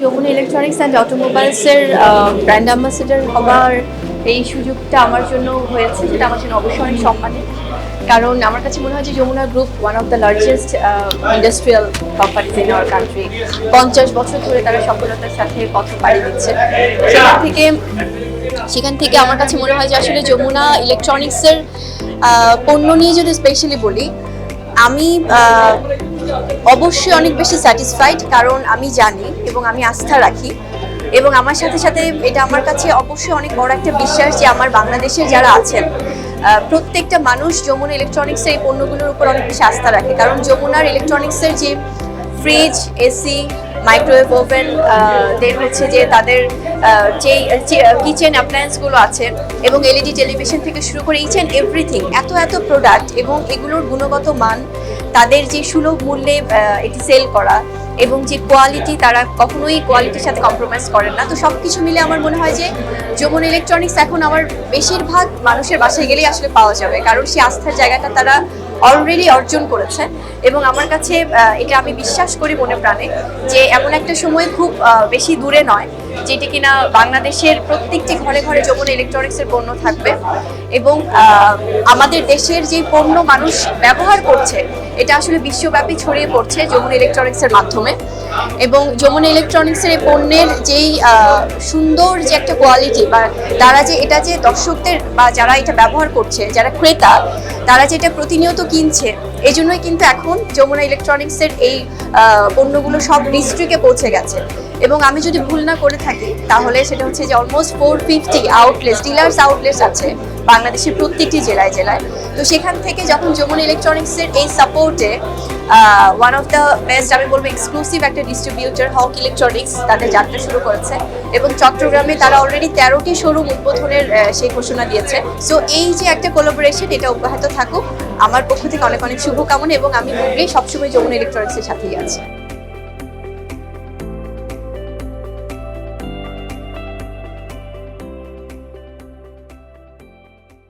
Jamuna electronics and অটোমোবাইলসের brand ambassador হবার এই সুযোগটা আমার জন্য হয়েছে, যেটা আমার জন্য অবশ্যই অনেক সম্মানের। কারণ আমার কাছে মনে হয় যে Jamuna group one of the largest industrial companies in our country পঞ্চাশ বছর ধরে তারা সফলতার সাথে পথ পাড়ি দিচ্ছে। সেখান থেকে সেখান থেকে আমার কাছে মনে হয় যে আসলে যমুনা ইলেকট্রনিক্সের পণ্য নিয়ে যদি স্পেশালি বলি, আমি অবশ্যই অনেক বেশি স্যাটিসফাইড কারণ আমি জানি এবং আমি আস্থা রাখি। এবং আমার সাথে সাথে এটা আমার কাছে অবশ্যই অনেক বড় একটা বিশ্বাস যে আমার বাংলাদেশে যারা আছেন প্রত্যেকটা মানুষ যমুনা ইলেকট্রনিক্সের এই পণ্যগুলোর উপর অনেক বেশি আস্থা রাখে। কারণ যমুনার ইলেকট্রনিক্সের যে fridge AC microwave oven then হচ্ছে যে তাদের যেই কিচেন অ্যাপ্লায়েন্সগুলো আছে এবং এলইডি টেলিভিশন থেকে শুরু করে ইচ অ্যান্ড এভরিথিং এত এত প্রোডাক্ট এবং এগুলোর গুণগত মান তাদের যে সুলভ মূল্যে এটি সেল করা এবং যে কোয়ালিটি তারা কখনোই কোয়ালিটির সাথে কম্প্রোমাইজ করেন না। তো সব কিছু মিলে আমার মনে হয় যে যমুনা ইলেকট্রনিক্স এখন আমার বেশিরভাগ মানুষের বাসায় গেলেই আসলে পাওয়া যাবে। কারণ সেই আস্থার জায়গাটা তারা অলরেডি অর্জন করেছে এবং আমার কাছে এটা আমি বিশ্বাস করি মনে প্রাণে যে এমন একটা সময় খুব বেশি দূরে নয়। যেটি কিনা বাংলাদেশের প্রত্যেকটি ঘরে ঘরে যমুনা ইলেকট্রনিক্সের পণ্য থাকবে। এবং আমাদের দেশের যে পণ্য মানুষ ব্যবহার করছে, এটা আসলে বিশ্বব্যাপী ছড়িয়ে পড়ছে যমুনা ইলেকট্রনিক্সের মাধ্যমে। এবং যমুনা ইলেকট্রনিক্সের এই পণ্যের যেই সুন্দর যে একটা কোয়ালিটি বা তারা যে, এটা যে দর্শকদের বা যারা এটা ব্যবহার করছে, যারা ক্রেতা, তারা যেটা প্রতিনিয়ত কিনছে এই জন্যই কিন্তু এখন যমুনা ইলেকট্রনিক্সের এই পণ্যগুলো সব ডিস্ট্রিক্টে পৌঁছে গেছে। এবং আমি যদি ভুল না করে থাকি, তাহলে সেটা হচ্ছে যে almost four fifty outlets dealers outlets আছে বাংলাদেশের প্রত্যেকটি জেলায় জেলায়। তো সেখান থেকে যখন যমুন ইলেকট্রনিক্সের এই সাপোর্টে ওয়ান অফ দ্য বেস্ট আমি বলব এক্সক্লুসিভ একটা ডিস্ট্রিবিউটর হক ইলেকট্রনিক্স তাদের যাত্রা শুরু করেছে এবং চট্টগ্রামে তারা অলরেডি তেরোটি শোরুম উদ্বোধনের সেই ঘোষণা দিয়েছে। সো এই যে একটা কোলাবোরেশন এটা অব্যাহত থাকুক। আমার পক্ষ থেকে অনেক অনেক শুভকামনা এবং আমি সবসময় যমুন ইলেকট্রনিক্সের সাথেই আছি।